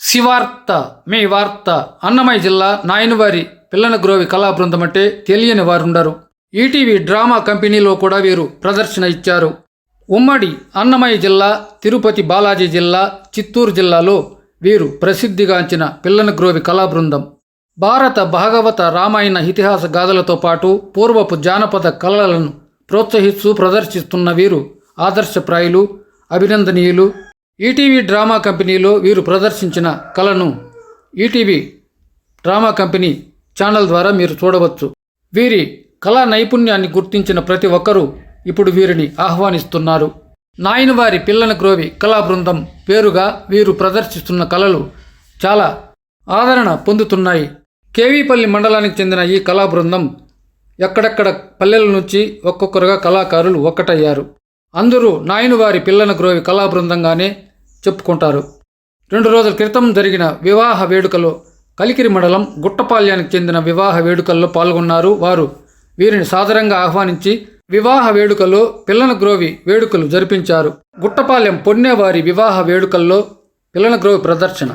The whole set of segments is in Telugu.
శివార్త మీ వార్త అన్నమయ్య జిల్లా నాయనవారి పిల్లన గ్రోవి కళా బృందం అంటే తెలియని వారుండరు. ఈటీవీ డ్రామా కంపెనీలో కూడా వీరు ప్రదర్శన ఇచ్చారు. ఉమ్మడి అన్నమయ్య జిల్లా తిరుపతి బాలాజీ జిల్లా చిత్తూరు జిల్లాలో వీరు ప్రసిద్ధిగాంచిన పిల్లన గ్రోవి కళా బృందం. భారత భాగవత రామాయణ ఇతిహాస గాథలతో పాటు పూర్వపు జానపద కళలను ప్రోత్సహిస్తూ ప్రదర్శిస్తున్న వీరు ఆదర్శప్రాయులు అభినందనీయులు ఈటీవీ డ్రామా కంపెనీలో వీరు ప్రదర్శించిన కళను ఈటీవీ డ్రామా కంపెనీ ఛానల్ ద్వారా మీరు చూడవచ్చు. వీరి కళా నైపుణ్యాన్ని గుర్తించిన ప్రతి ఒక్కరూ ఇప్పుడు వీరిని ఆహ్వానిస్తున్నారు. నాయనవారి పిల్లన గ్రోవి కళా బృందం పేరుగా వీరు ప్రదర్శిస్తున్న కళలు చాలా ఆదరణ పొందుతున్నాయి. కేవీపల్లి మండలానికి చెందిన ఈ కళా బృందం ఎక్కడెక్కడ పల్లెల నుంచి ఒక్కొక్కరుగా కళాకారులు ఒక్కటయ్యారు. అందరూ నాయనవారి పిల్లన గ్రోవి కళా బృందంగానే చెప్పుకుంటారు. రెండు రోజుల క్రితం జరిగిన వివాహ వేడుకలో కలికిరి మండలం గుట్టపాల్యానికి చెందిన వివాహ వేడుకల్లో పాల్గొన్నారు వారు. వీరిని సాదరంగా ఆహ్వానించి వివాహ వేడుకలో పిల్లన గ్రోవి వేడుకలు జరిపించారు. గుట్టపాలెం పొన్నేవారి వివాహ వేడుకల్లో పిల్లన గ్రోవి ప్రదర్శన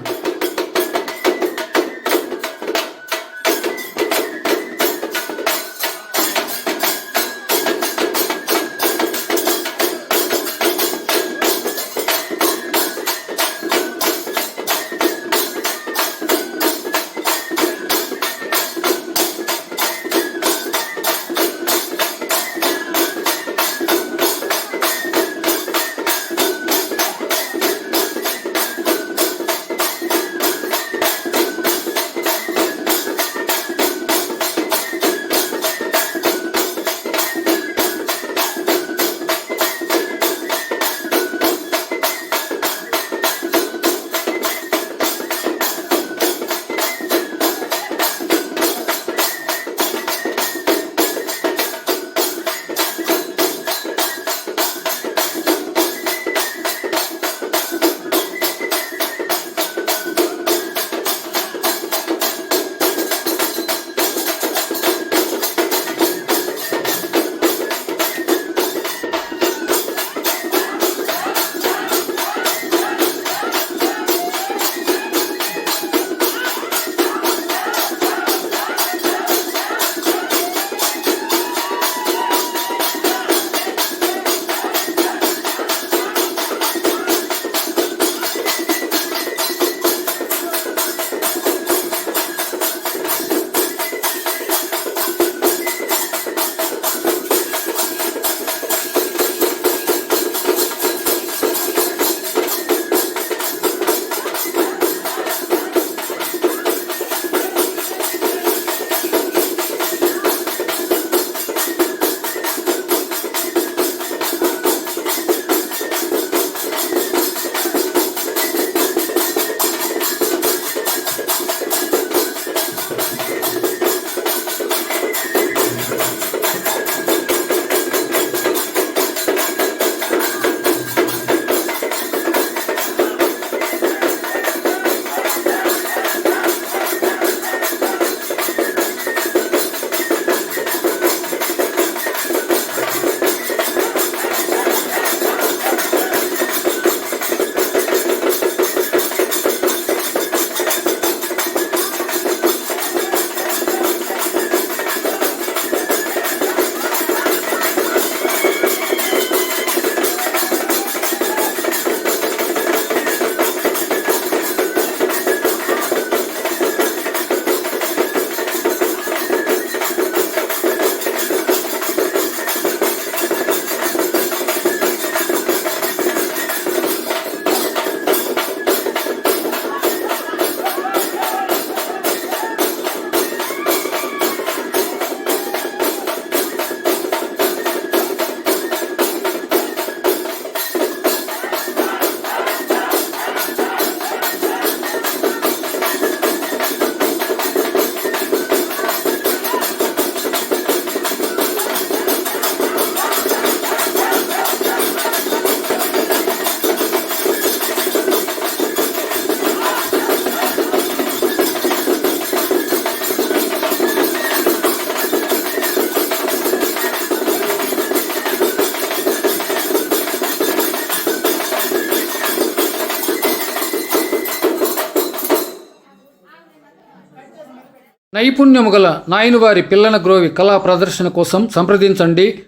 నైపుణ్యము గల నాయనువారి పిల్లన గ్రోవి కళా ప్రదర్శన కోసం సంప్రదించండి.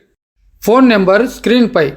ఫోన్ నెంబర్ స్క్రీన్పై